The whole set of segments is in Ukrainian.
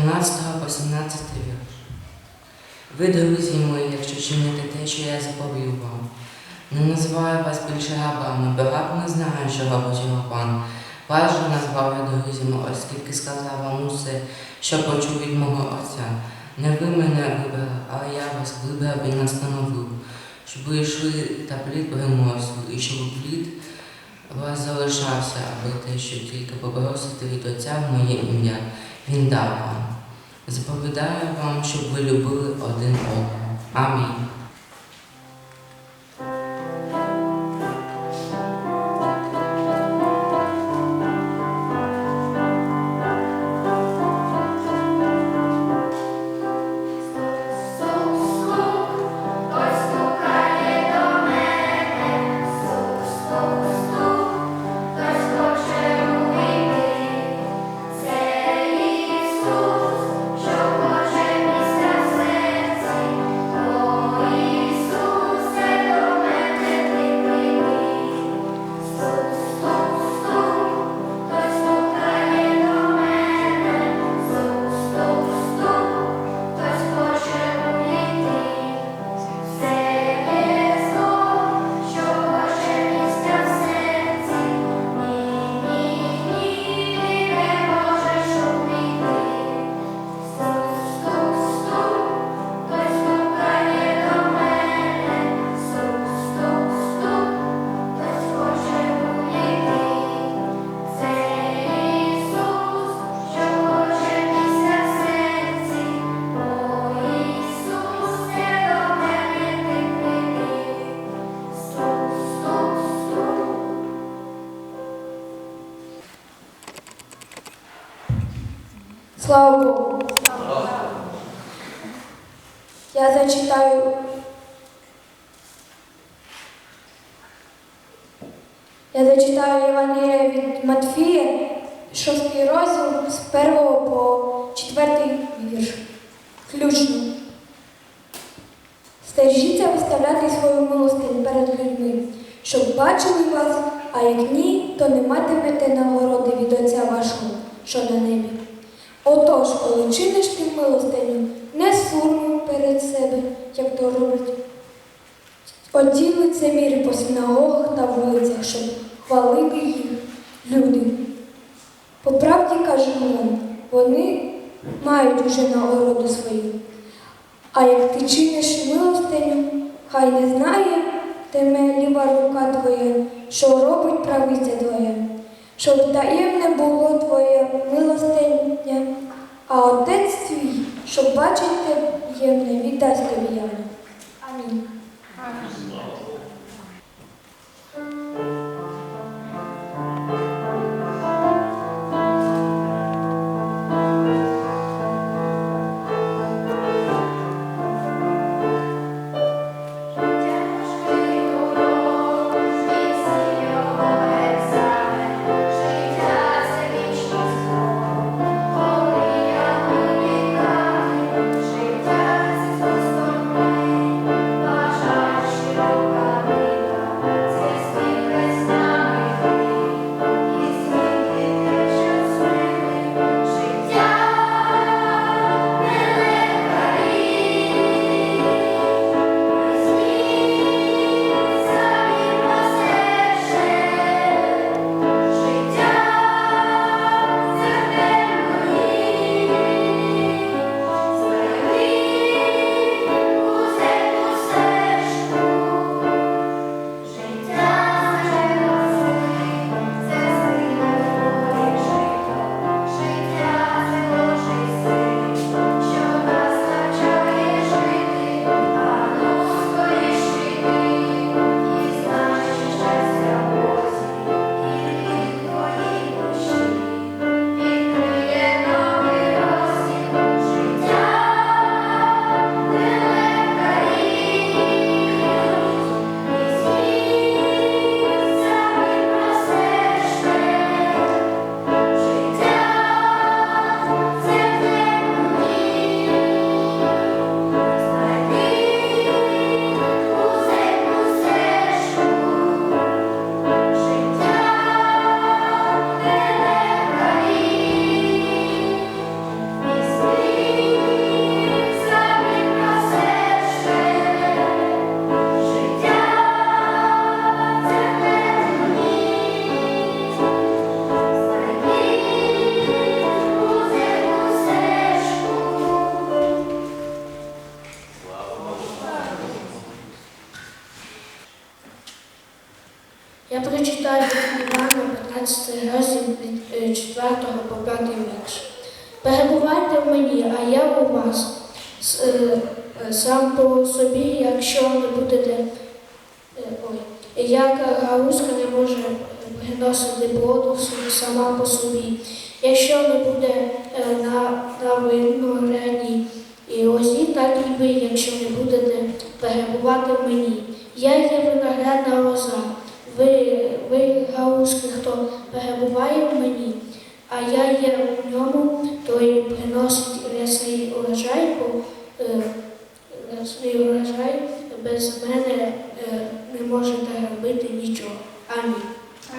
13, 18 вірш. Ви, друзі мої, якщо чините те, що я заповів вам, не називаю вас більше рабами, бо раб не знає, що робить його пан. Вас же назвав я друзями, оскільки сказав вам усе, що почув від мого Отця. Не ви мене вибрали, а я вас вибрав і настановив, щоб ви йшли та плід приносили, і щоб плід вас залишався, аби те, що тільки попросити від Отця в моє ім'я, він дав вам. Заповідаю вам, щоб ви любили один одного. Амінь. Слава Богу. Я зачитаю. Я зачитаю Євангелія від Матфія, 6 розділ з 1 по 4 вірш. Включно. Стежіться виставляти свою милостиню перед людьми, щоб бачили вас, а як ні, то не матимете нагороди від Отця вашого, що на небі. Отож, коли чиниш ти милостиню, не сурмуй перед себе, як то роблять. Оті лицеміри по синагогах та вулицях, щоб хвалити їх люди. По правді кажу вам, вони мають уже нагороду свою. А як ти чиниш милостиню, хай не знає теме ліва рука твоя, що робить правиця твоя, щоб таємне було твоє милостиння, а отець твій, щоб бачити таємне, віддасть тобі. Амінь. Життя Якщо не буде е, на, на виноградній і лозі, так і ви, якщо не будете перебувати в мені. Я є виноградна лоза, ви, ви галузки, хто перебуває в мені, а я є в ньому, той приносить рясний урожай, е, рясний урожай без мене е, не можете робити нічого. Амінь. Що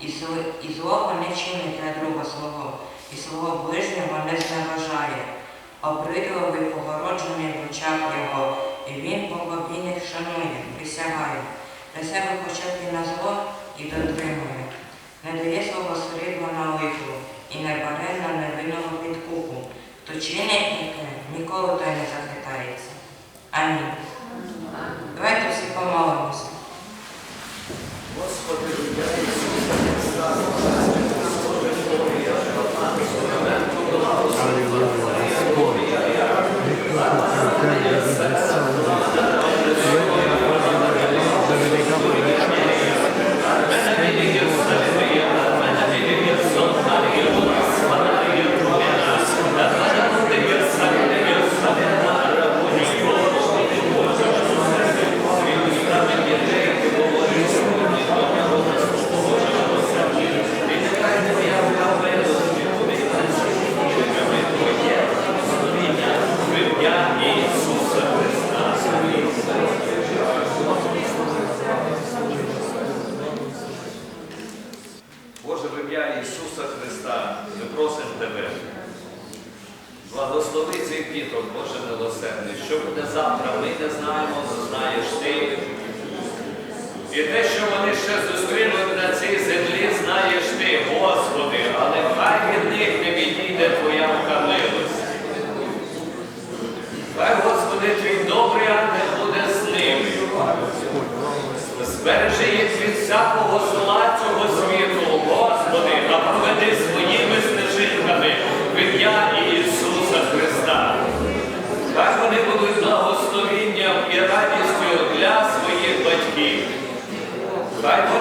і злого не чинить на друга свого, і свого ближнього не зневажає. Обридливий погороджений в очах його, і він поповінних шанує, присягає, для себе почати на зло і дотримує, не дає свого срібла на лиху і не бере на невинного підкупу, хто чинить яке, ніколи той не захитається. Амінь. Давайте всі помолимося. Господи, 감사합니다.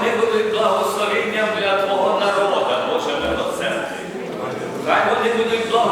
вони будуть благословенням для Твого народа, Боже милосердний. Хай вони будуть благословенням.